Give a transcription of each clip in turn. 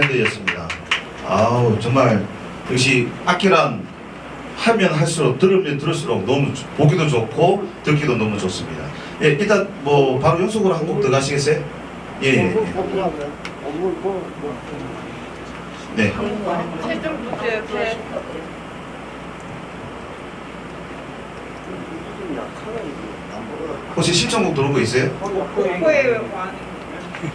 밴드였습니다. 아우 정말 역시 악기란 하면 할수록 들으면 들을수록 너무 좋- 보기도 좋고 듣기도 너무 좋습니다. 예 일단 뭐 바로 연속으로 한 곡 들어가시겠어요? 예. 예, 예. 네. 최종 문제 제 혹시 신청곡 들어온 거 있어요?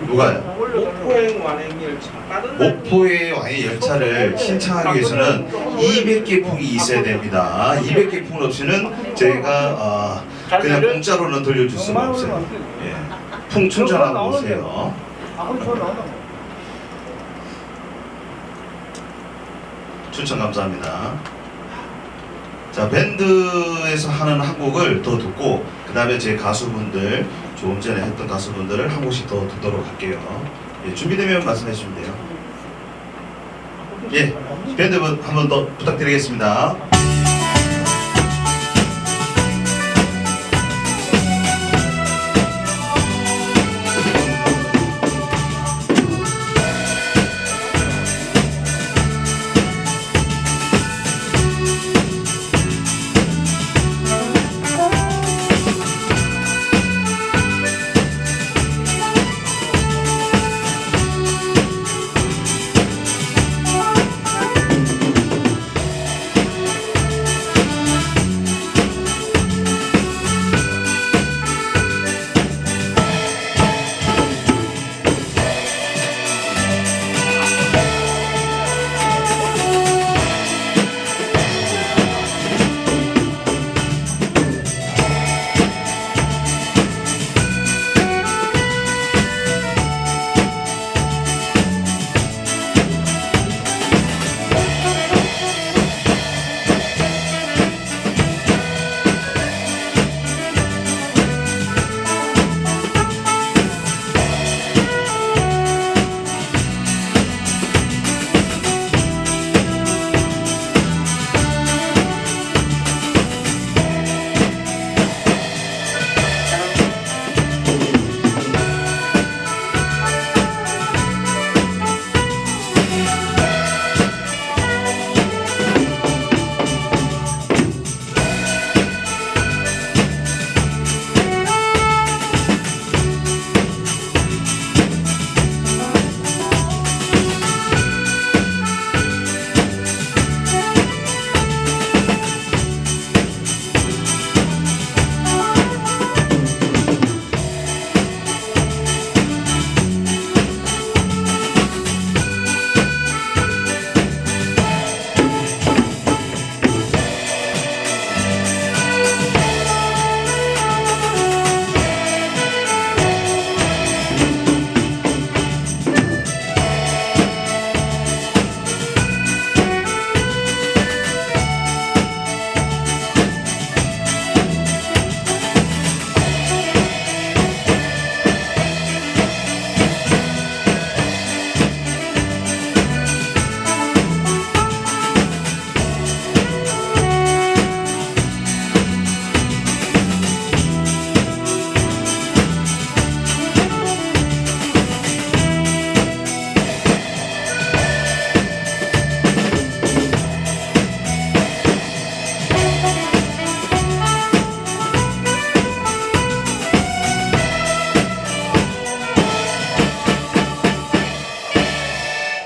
누가요? 목포행 완행 열차. 목포의 왕의 열차를 신청하기 위해서는 200개 풍이 있어야 됩니다. 200개 풍 없이는 저희가 어, 그냥 공짜로는 들려줄 수가 없어요. 예. 풍 충전하고 오세요. 추천 감사합니다. 자 밴드에서 하는 한 곡을 더 듣고 그 다음에 제 가수분들 조금 전에 했던 가수분들을 한 곡씩 더 듣도록 할게요. 예, 준비되면 말씀해 주시면 돼요. 예, 밴드 한번 더 부탁드리겠습니다.